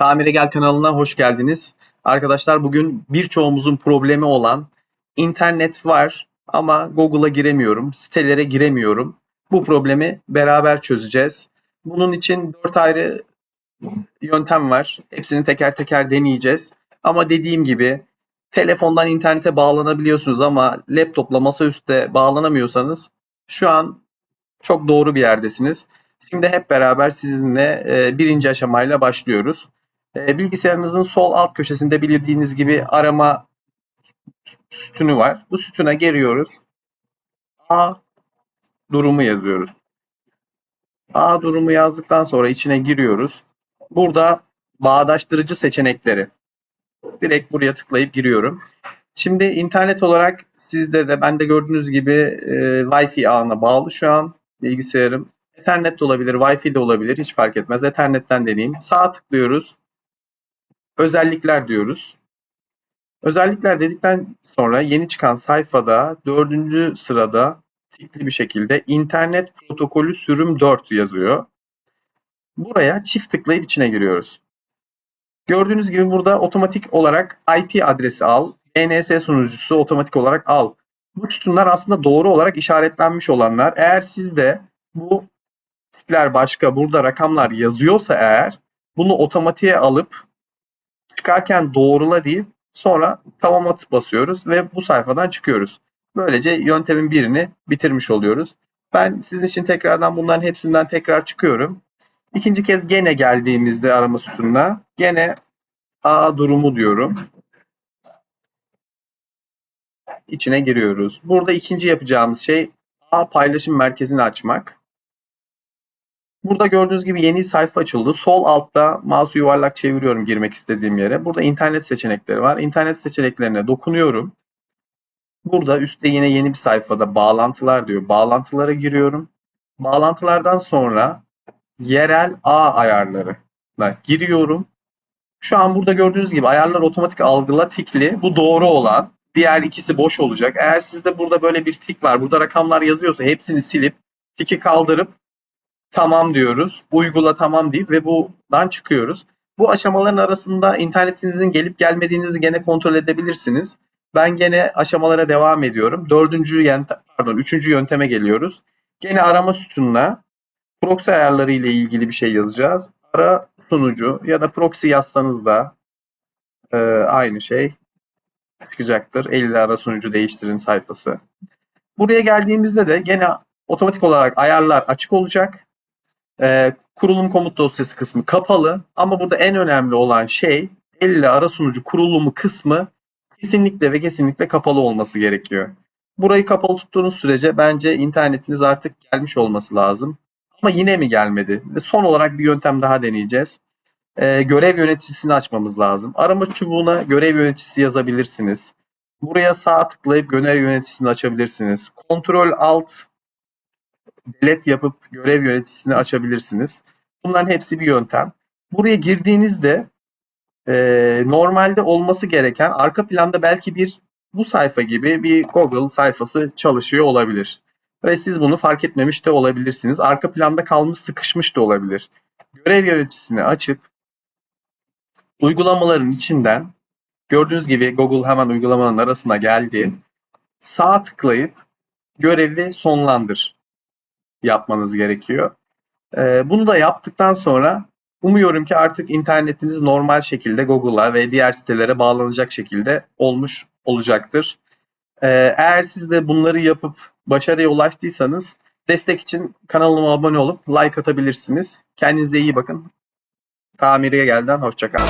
Tamire Gel kanalına hoş geldiniz. Arkadaşlar bugün birçoğumuzun problemi olan internet var ama Google'a giremiyorum, sitelere giremiyorum. Bu problemi beraber çözeceğiz. Bunun için dört ayrı yöntem var. Hepsini teker teker deneyeceğiz. Ama dediğim gibi telefondan internete bağlanabiliyorsunuz ama laptopla masaüstte bağlanamıyorsanız şu an çok doğru bir yerdesiniz. Şimdi hep beraber sizinle e, birinci aşamayla başlıyoruz. E, bilgisayarınızın sol alt köşesinde bildiğiniz gibi arama sütunu var. Bu sütuna giriyoruz. A durumu yazıyoruz. A durumu yazdıktan sonra içine giriyoruz. Burada bağdaştırıcı seçenekleri. Direkt buraya tıklayıp giriyorum. Şimdi internet olarak sizde de bende gördüğünüz gibi e, Wi-Fi ağına bağlı şu an bilgisayarım. Ethernet de olabilir, Wi-Fi de olabilir. Hiç fark etmez. Ethernet'ten deneyeyim. Sağ tıklıyoruz. Özellikler diyoruz. Özellikler dedikten sonra yeni çıkan sayfada dördüncü sırada tikli bir şekilde internet protokolü sürüm 4 yazıyor. Buraya çift tıklayıp içine giriyoruz. Gördüğünüz gibi burada otomatik olarak IP adresi al, DNS sunucusu otomatik olarak al. Bu sütunlar aslında doğru olarak işaretlenmiş olanlar. Eğer sizde bu tikler başka, burada rakamlar yazıyorsa eğer bunu otomatiğe alıp çıkarken doğrula deyip sonra tamama basıyoruz ve bu sayfadan çıkıyoruz. Böylece yöntemin birini bitirmiş oluyoruz. Ben sizin için tekrardan bunların hepsinden tekrar çıkıyorum. İkinci kez gene geldiğimizde arama sütununa gene A durumu diyorum. İçine giriyoruz. Burada ikinci yapacağımız şey A paylaşım merkezini açmak. Burada gördüğünüz gibi yeni sayfa açıldı. Sol altta mouse yuvarlak çeviriyorum girmek istediğim yere. Burada internet seçenekleri var. İnternet seçeneklerine dokunuyorum. Burada üstte yine yeni bir sayfada bağlantılar diyor. Bağlantılara giriyorum. Bağlantılardan sonra yerel ağ ayarlarına giriyorum. Şu an burada gördüğünüz gibi ayarlar otomatik algıla tikli. Bu doğru olan. Diğer ikisi boş olacak. Eğer sizde burada böyle bir tik var, burada rakamlar yazıyorsa hepsini silip tiki kaldırıp tamam diyoruz. Uygula tamam deyip ve buradan çıkıyoruz. Bu aşamaların arasında internetinizin gelip gelmediğinizi gene kontrol edebilirsiniz. Ben gene aşamalara devam ediyorum. Dördüncü yöntem, pardon üçüncü yönteme geliyoruz. Gene arama sütununa proxy ayarları ile ilgili bir şey yazacağız. Ara sunucu ya da proxy yazsanız da e, aynı şey çıkacaktır. 50 ara sunucu değiştirin sayfası. Buraya geldiğimizde de gene otomatik olarak ayarlar açık olacak. Ee, kurulum komut dosyası kısmı kapalı ama burada en önemli olan şey 50 ara sunucu kurulumu kısmı kesinlikle ve kesinlikle kapalı olması gerekiyor. Burayı kapalı tuttuğunuz sürece bence internetiniz artık gelmiş olması lazım. Ama yine mi gelmedi? Ve son olarak bir yöntem daha deneyeceğiz. Ee, görev yöneticisini açmamız lazım. Arama çubuğuna görev yöneticisi yazabilirsiniz. Buraya sağ tıklayıp görev yöneticisini açabilirsiniz. Ctrl Alt delete yapıp görev yöneticisini açabilirsiniz. Bunların hepsi bir yöntem. Buraya girdiğinizde e, normalde olması gereken arka planda belki bir bu sayfa gibi bir Google sayfası çalışıyor olabilir. Ve siz bunu fark etmemiş de olabilirsiniz. Arka planda kalmış sıkışmış da olabilir. Görev yöneticisini açıp uygulamaların içinden gördüğünüz gibi Google hemen uygulamaların arasına geldi. Sağ tıklayıp görevi sonlandır yapmanız gerekiyor. Ee, bunu da yaptıktan sonra umuyorum ki artık internetiniz normal şekilde Google'a ve diğer sitelere bağlanacak şekilde olmuş olacaktır. Ee, eğer siz de bunları yapıp başarıya ulaştıysanız destek için kanalıma abone olup like atabilirsiniz. Kendinize iyi bakın. Tamiriye gelden hoşçakalın.